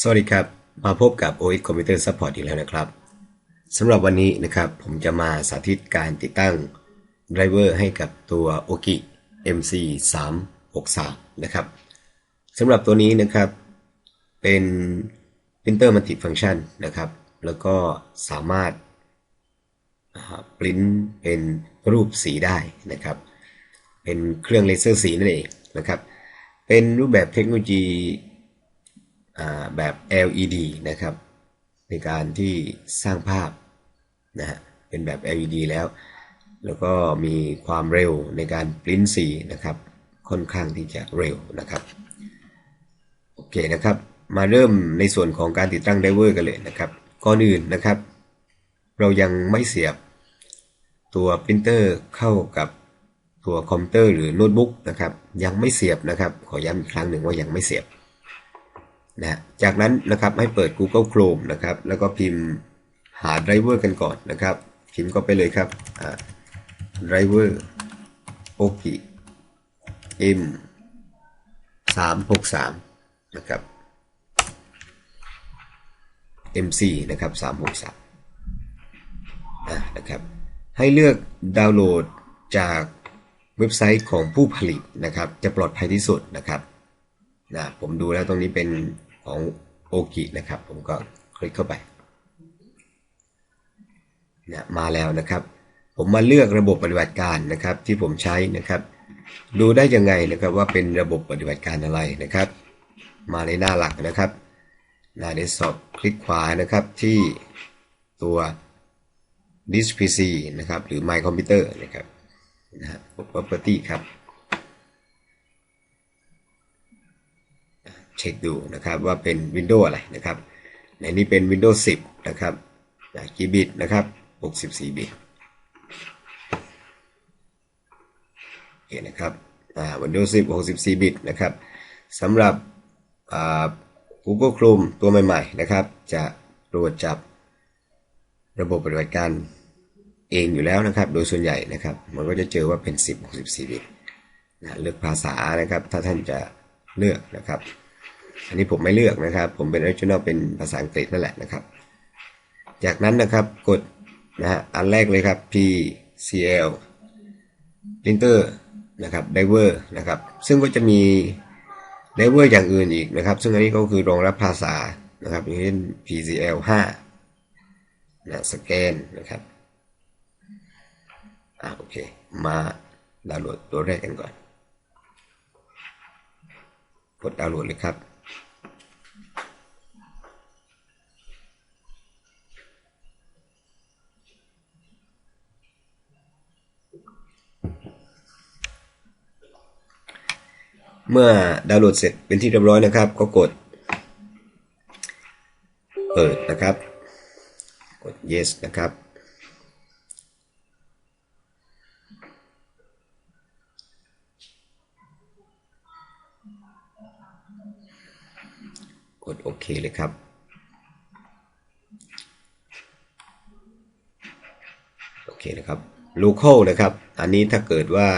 สวัสดีครับ มาพบกับ OS Computer Support อีกแล้วนะครับสำหรับวันนี้นะครับผมจะมาสาธิตการติดตั้งไดรเวอร์ให้กับตัว Oki MC 363นะครับสำหรับตัวนี้นะครับเป็น Printer Multifunction นะครับ แล้วก็สามารถปริ้นเป็นรูปสีได้นะครับ เป็นเครื่องเลเซอร์สีนั่นเองนะครับ เป็นรูปแบบเทคโนโลยี แบบ LED นะครับ ในการที่สร้างภาพนะฮะเป็นแบบ LED แล้ว แล้วก็มีความเร็วในการปริ้นสีนะครับ ค่อนข้างที่จะเร็วนะครับโอเคนะครับ มาเริ่มในส่วนของการติดตั้งไดเวอร์กันเลยนะครับก่อนอื่นนะครับ เรายังไม่เสียบตัวปรินเตอร์เข้ากับตัวคอมพิวเตอร์หรือโน้ตบุ๊กนะครับ ยังไม่เสียบนะครับ ขอย้ำอีกครั้งหนึ่งว่ายังไม่เสียบ นะจากนั้นนะครับให้เปิด Google Chrome นะครับแล้วก็พิมพ์หาไดรเวอร์กันก่อนนะครับ พิมพ์ก็ไปเลยครับไดรเวอร์โอกิ M 363นะครับ MC นะครับ363นะครับให้เลือกดาวน์โหลดจากเว็บไซต์ของผู้ผลิตนะครับ จะปลอดภัยที่สุดนะครับนะผมดูแล้วตรงนี้เป็น ของโอกินะครับ ผมก็คลิกเข้าไปนะมาแล้วนะครับ ผมมาเลือกระบบปฏิบัติการนะครับ ที่ผมใช้นะครับ ดูได้ยังไงนะครับว่าเป็นระบบปฏิบัติการอะไรนะครับ มาในหน้าหลักนะครับ หน้าเดสก์ท็อปคลิกขวานะครับที่ตัว Disk PC นะครับ หรือ My Computer นะครับนะฮะ Property ครับ เช็คดูนะครับว่าเป็น Windows อะไรนะครับในนี้เป็น Windows 10 นะครับกี่บิตนะครับ64 บิตโอเคนะครับ Windows 10 64 บิตนะครับสำหรับ Google Chrome ตัวใหม่ๆนะครับ จะตรวจจับระบบปฏิบัติการเองอยู่แล้วนะครับ โดยส่วนใหญ่นะครับ มันก็จะเจอว่าเป็น 10 64 บิตนะเลือกภาษานะครับ ถ้าท่านจะเลือกนะครับ อันนี้ผมไม่เลือกนะครับ ผมเป็น original เป็นภาษาอังกฤษนั่นแหละนะครับ จากนั้นนะครับกดนะฮะอันแรกเลยครับ PCL printer นะครับ Driver นะครับ ซึ่งก็จะมี Driver อย่างอื่นอีกนะครับ ซึ่งอันนี้ก็คือรองรับภาษานะครับอย่างเช่น PCL 5นะสแกนนะครับอ่าโอเค มาดาวน์โหลดตัวแรกกันก่อน กดดาวน์โหลดเลยครับ เมื่อดาวน์โหลดเสร็จเป็นที่เรียบร้อยนะครับ ก็กดเปิดนะครับ กด yes นะครับ กดโอเคเลยครับโอเคนะครับ local นะครับ อันนี้ถ้าเกิดว่า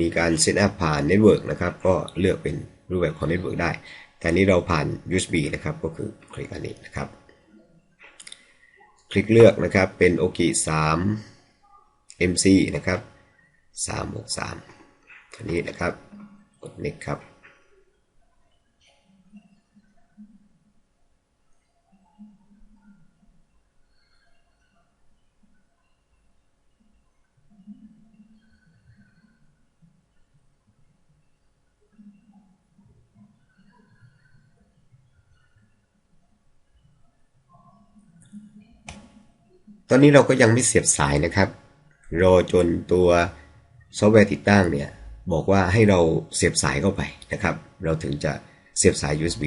มีการเซตอัพผ่านเน็ตเวิร์กนะครับ ก็เลือกเป็นรูปแบบของเน็ตเวิร์กได้ แต่นี้เราผ่าน USB นะครับ ก็คือคลิกอันนี้นะครับ คลิกเลือกนะครับเป็น Oki 3 MC นะครับ363อันนี้นะครับ กด next ครับ ตอนนี้เราก็ยังไม่เสียบสายนะครับ รอจนตัวซอฟต์แวร์ติดตั้งเนี่ย บอกว่าให้เราเสียบสายเข้าไปนะครับ เราถึงจะเสียบสาย USB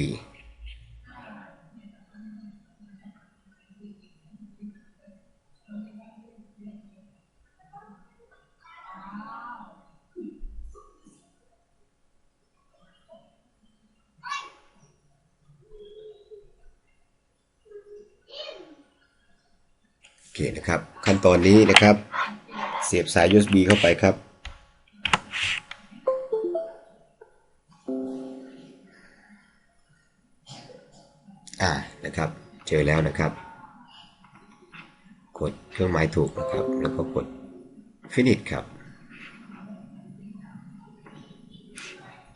นะครับ ขั้นตอนนี้นะครับ เสียบสาย USB เข้าไปครับ อ่านะครับ เจอแล้วนะครับ กดเครื่องหมายถูกนะครับ แล้วก็กด finish ครับ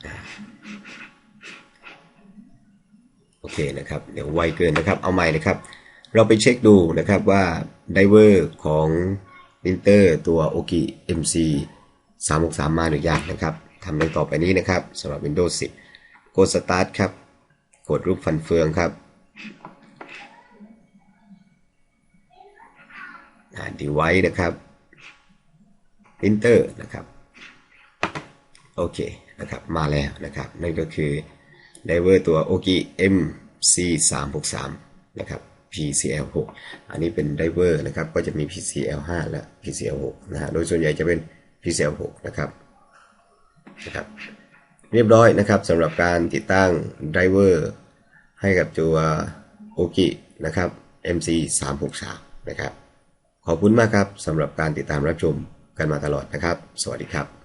อโอเคนะครับ เดี๋ยวไวเกินนะครับ เอาใหม่นะครับ เราไปเช็คดูนะครับว่าไดเวอร์ของปรินเตอร์ตัว Oki MC 363 มาหรือยังนะครับทำดังต่อไปนี้นะครับสำหรับ Windows 10 กด Start ครับ กดรูปฟันเฟืองครับดีไว้นะครับปรินเตอร์นะครับ โอเคนะครับ มาแล้วนะครับ นั่นก็คือไดเวอร์ตัว Oki MC 363นะครับ PCL 6 อันนี้เป็นไดเวอร์นะครับก็จะมี PCL 5 และ PCL 6 นะฮะโดยส่วนใหญ่จะเป็น PCL 6 นะครับนะครับเรียบร้อยนะครับสำหรับการติดตั้งไดเวอร์ให้กับตัว Oki นะครับ MC 363นะครับขอบคุณมากครับสำหรับการติดตามรับชมกันมาตลอดนะครับ สวัสดีครับ